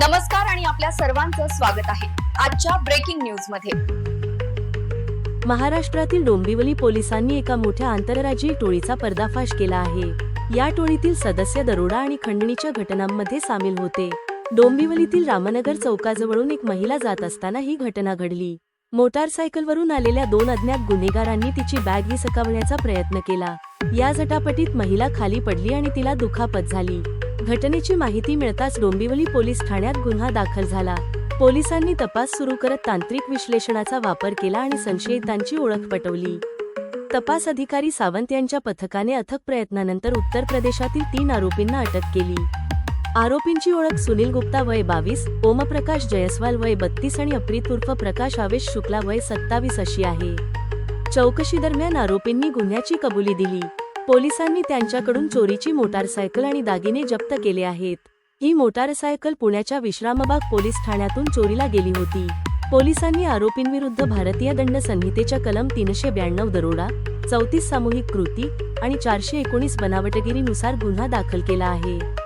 नमस्कार आणि आपल्या सर्वांचं स्वागत आहे आजच्या ब्रेकिंग न्यूजमध्ये. महाराष्ट्रातील डोंबिवली पोलिसांनी एका मोठ्या आंतरराज्यीय टोळीचा पर्दाफाश केला आहे. या टोळीतील सदस्य दरोडा आणि खंडणीच्या घटनांमध्ये सामील होते. डोंबिवलीतील रामनगर चौकाजवळून एक महिला जात असताना ही घटना घडली. मोटारसायकलवरून आलेल्या दोन अज्ञात गुन्हेगारांनी तिची बॅग हिसकावण्याचा प्रयत्न केला. या झटापटीत महिला खाली पडली आणि तिला दुखापत झाली. घटनेची माहिती मिळताच डोंबिवली पोलीस ठाण्यात गुन्हा दाखल झाला. पोलिसांनी तपास सुरू करत तांत्रिक विश्लेषणाचा वापर केला आणि संशयितांची ओळख पटवली. तपास अधिकारी सावंत यांच्या पथकाने अथक प्रयत्नानंतर उत्तर प्रदेशातील तीन आरोपींना अटक केली. आरोपींची ओळख सुनील गुप्ता वय बावीस ओमप्रकाश जयस्वाल वय बत्तीस आणि अप्रित उर्फ प्रकाश आवेश शुक्ला वय सत्तावीस अशी आहे. चौकशी दरम्यान आरोपींनी गुन्ह्याची कबुली दिली. पोलिसांनी त्यांच्याकडून चोरीची मोटारसायकल आणि दागिने जप्त केले आहेत. ही मोटारसायकल पुण्याच्या विश्रामबाग पोलीस ठाण्यातून चोरीला गेली होती. पोलिसांनी आरोपींविरुद्ध भारतीय दंड संहितेच्या कलम तीनशे ब्याण्णव दरोडा चौतीस सामूहिक कृती आणि चारशे एकोणीस बनावटगिरीनुसार गुन्हा दाखल केला आहे.